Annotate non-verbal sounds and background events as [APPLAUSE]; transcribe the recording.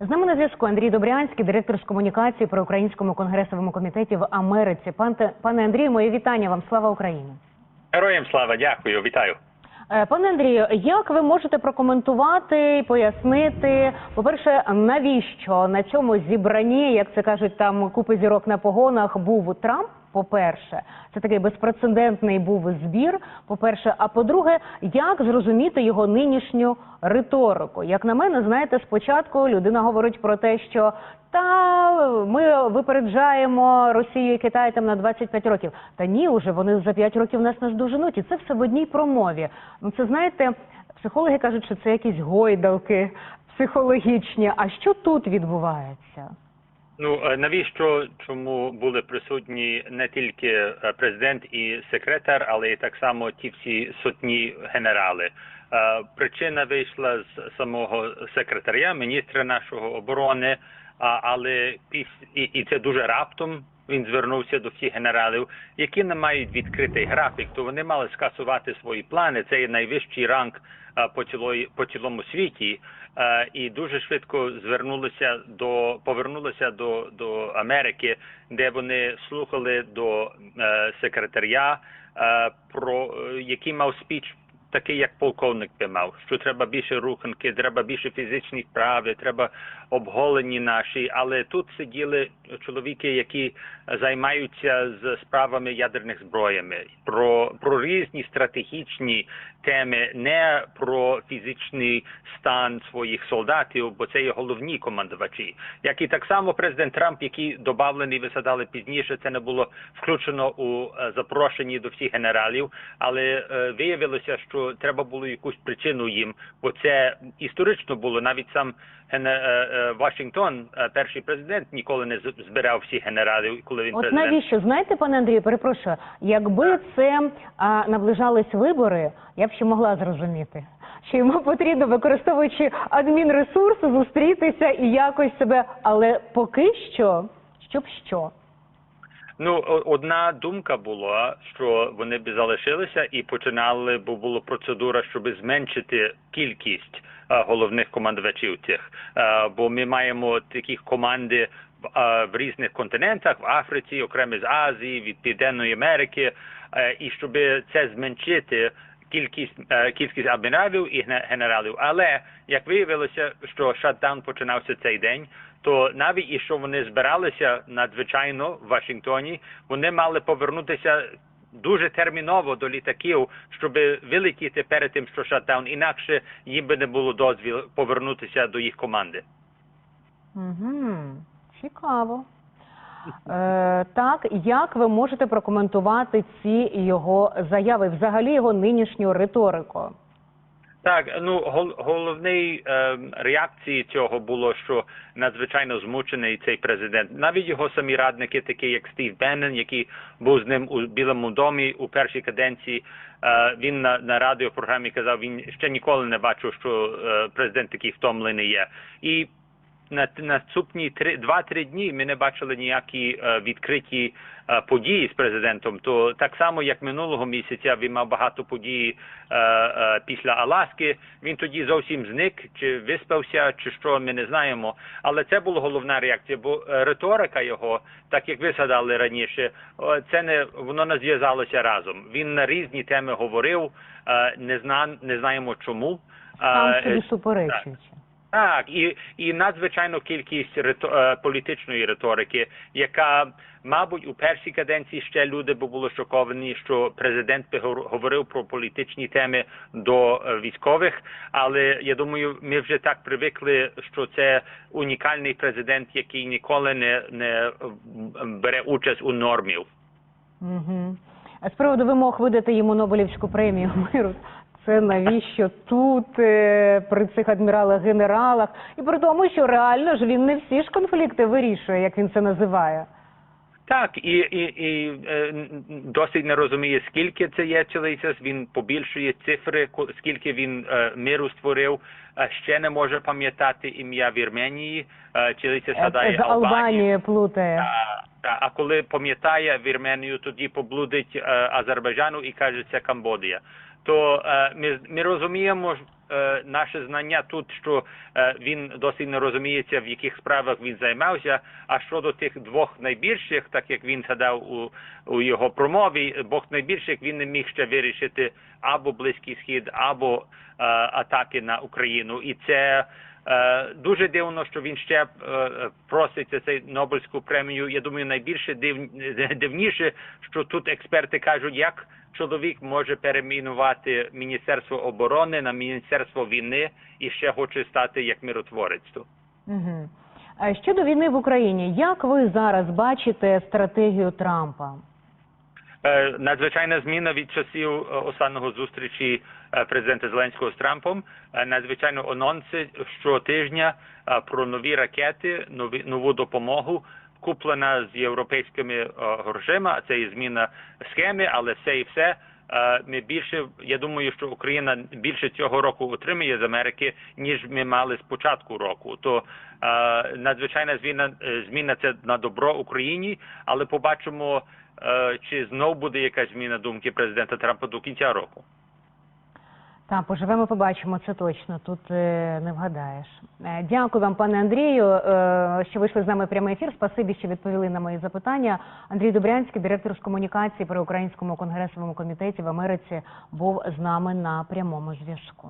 З нами на зв'язку Андрій Добрянський, директор з комунікації при Українському конгресовому комітеті в Америці. Пане, пане Андрію, моє вітання вам. Слава Україні. Героям слава, дякую, вітаю. Е, Пане Андрію, як ви можете прокоментувати і пояснити, по-перше, навіщо на цьому зібранні, як це кажуть, там купи зірок на погонах був Трамп? По-перше, це такий безпрецедентний був збір. По-перше, а по-друге, як зрозуміти його нинішню риторику? Як на мене, знаєте, спочатку людина говорить про те, що та ми випереджаємо Росію і Китай там на 25 років. Та ні, уже вони за 5 років нас наздоженуть. І це все в одній промові. Ну це знаєте, психологи кажуть, що це якісь гойдалки психологічні. А що тут відбувається? Ну е, навіщо чому були присутні не тільки е, президент і секретар, але й так само ті всі сотні генерали? Е, Причина вийшла з самого секретаря, міністра нашого оборони. Але піс і, і це дуже раптом. Він звернувся до всіх генералів, які не мають відкритий графік, то вони мали скасувати свої плани. Це є найвищий ранг е, по цілої по цілому світі, Е, і дуже швидко звернулися до повернулися до, до Америки, де вони слухали до е, секретаря про який мав спіч. Такий, як полковник би мав, що треба більше руханки, треба більше фізичних вправи, треба обголені наші. Але тут сиділи чоловіки, які займаються з справами ядерних зброями, про, про різні стратегічні теми, не про фізичний стан своїх солдатів, бо це є головні командувачі. Як і так само президент Трамп, який добавлений, ви згадали пізніше, це не було включено у е, запрошенні до всіх генералів, але е, виявилося, що треба було якусь причину їм, бо це історично було. Навіть сам е, е, Вашингтон, е, перший президент, ніколи не збирав всіх генералів, коли він От президент. навіщо знаєте, пане Андрію, перепрошую, якби це а, наближались вибори, я б ще могла зрозуміти, що йому потрібно, використовуючи адмінресурси, зустрітися і якось себе. Але поки що, щоб що? Ну, одна думка була, що вони б залишилися і починали, бо була процедура, щоб зменшити кількість головних командувачів цих. Бо ми маємо такі команди в, різних континентах, в Африці, окремо з Азії, від Південної Америки, і щоб це зменшити. Кількість кількість адміралів і ген- генералів, але як виявилося, що шатдаун починався цей день, то навіть і що вони збиралися надзвичайно в Вашингтоні, вони мали повернутися дуже терміново до літаків, щоб вилетіти перед тим, що шатдаун, інакше їм би не було дозвіл повернутися до їх команди. Цікаво. Е, так, як ви можете прокоментувати ці його заяви, взагалі його нинішню риторику? Так, ну гол, головний е, реакції цього було, що надзвичайно змучений цей президент. Навіть його самі радники, такі як Стів Беннен, який був з ним у Білому домі у першій каденції. Е, він на, на радіопрограмі казав, він ще ніколи не бачив, що е, президент такий втомлений є. І на наступні три два-три дні ми не бачили ніякі е, відкриті е, події з президентом. То так само, як минулого місяця, він мав багато подій е, після Аласки. Він тоді зовсім зник, чи виспався, чи що ми не знаємо. Але це була головна реакція, бо риторика його, так як ви згадали раніше, це не воно не зв'язалося разом. Він на різні теми говорив. Не зна, не знаємо чому. Сам собі суперечуючи. Так, і, і надзвичайно кількість рито, е, політичної риторики, яка, мабуть, у першій каденції ще люди були шоковані, що президент би говорив про політичні теми до е, військових. Але я думаю, ми вже так привикли, що це унікальний президент, який ніколи не, не бере участь у нормів. Угу. А з приводу вимог видати йому Нобелівську премію миру. Це навіщо тут е, при цих адміралах, генералах, і при тому, що реально ж він не всі ж конфлікти вирішує, як він це називає. Так, і, і, і е, досить не розуміє, скільки це є цілий. Він побільшує цифри, скільки він е, миру створив. Ще не може пам'ятати ім'я Вірменії, е, цілий час Е, згадає З Албанією плутає. А, та, а коли пам'ятає Вірменію, тоді поблудить е, Азербайджану і каже, це Камбодія. То е, ми, ми розуміємо, е, наше знання тут, що е, він досі не розуміється, в яких справах він займався. А щодо тих двох найбільших, так як він згадав у, у його промові, Бог найбільших він не міг ще вирішити або Близький Схід, або атаки на Україну. І це дуже дивно, що він ще е, е, просить цей Нобелівську премію. Я думаю, найбільше див, [LAUGHS] дивніше, що тут експерти кажуть, як чоловік може перейменувати Міністерство оборони на Міністерство війни і ще хоче стати як миротворець. Угу. Щодо війни в Україні, як ви зараз бачите стратегію Трампа? Е, Надзвичайна зміна від часів е, останнього зустрічі е, президента Зеленського з Трампом. Надзвичайно анонси щотижня про нові ракети, нові нову допомогу. Куплена з європейськими грошима, це і зміна схеми, але все і все. Е, Ми більше, я думаю, що Україна більше цього року отримає з Америки, ніж ми мали з початку року. То е, надзвичайна зміна е, зміна це на добро Україні, але побачимо, чи знов буде якась зміна думки президента Трампа до кінця року. Та поживемо, побачимо це точно. Тут е, не вгадаєш. Е, дякую вам, пане Андрію, е, що вийшли з нами прямий ефір. Спасибі, що відповіли на мої запитання. Андрій Добрянський, директор з комунікації при українському конгресовому комітеті в Америці, був з нами на прямому зв'язку.